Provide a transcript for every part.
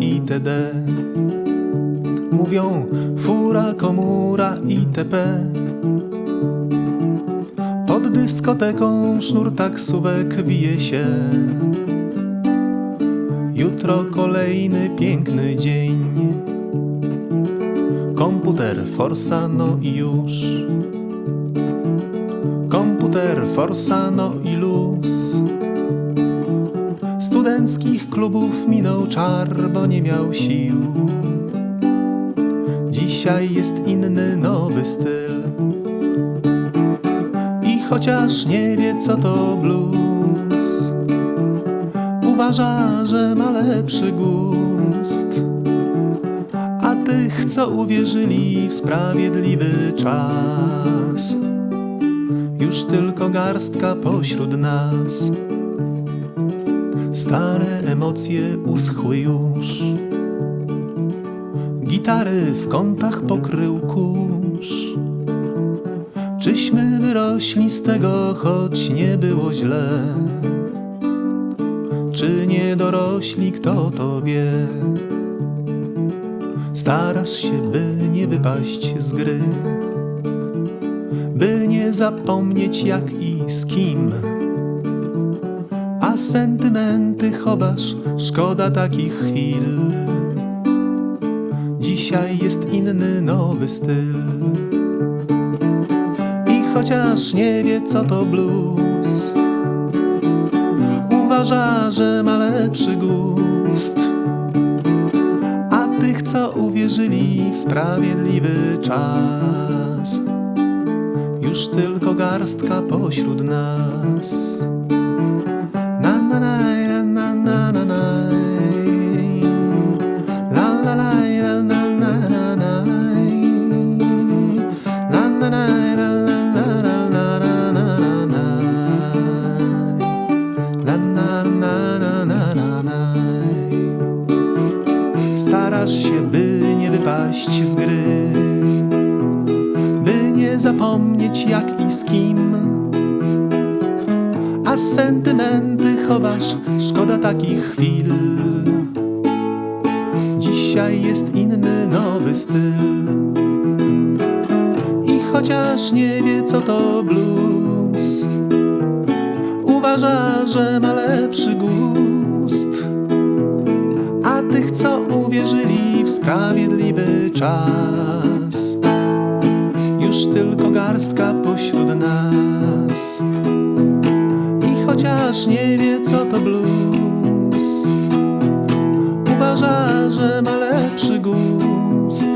itd. Mówią fura, komura itp. Pod dyskoteką sznur taksówek wije się. Jutro kolejny piękny dzień. Komputer, forsa, no i już. Komputer, forsa, no i luz. Studenckich klubów minął czar, bo nie miał sił. Dzisiaj jest inny, nowy styl. I chociaż nie wie, co to blues, uważa, że ma lepszy gust. A tych, co uwierzyli w sprawiedliwy czas, już tylko garstka pośród nas. Stare emocje uschły już. Gitary w kątach pokrył kurz. Czyśmy wyrośli z tego, choć nie było źle? Czy nie dorośli, kto to wie? Starasz się, by nie wypaść z gry, by nie zapomnieć jak i z kim. A sentymenty chowasz, szkoda takich chwil. Dzisiaj jest inny, nowy styl. I chociaż nie wie, co to blues, uważa, że ma lepszy gust. A tych, co uwierzyli w sprawiedliwy czas, już tylko garstka pośród nas. Starasz się, by nie wypaść z gry By nie zapomnieć jak i z kim a sentymenty chowasz, szkoda takich chwil. Dzisiaj jest inny, nowy styl. I chociaż nie wie, co to blues, uważa, że ma lepszy gust. A tych, co sprawiedliwy czas, już tylko garstka pośród nas. I chociaż nie wie, co to blues, uważa, że ma lepszy gust.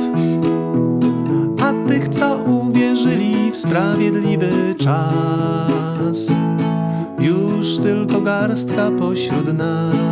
A tych, co uwierzyli w sprawiedliwy czas, już tylko garstka pośród nas.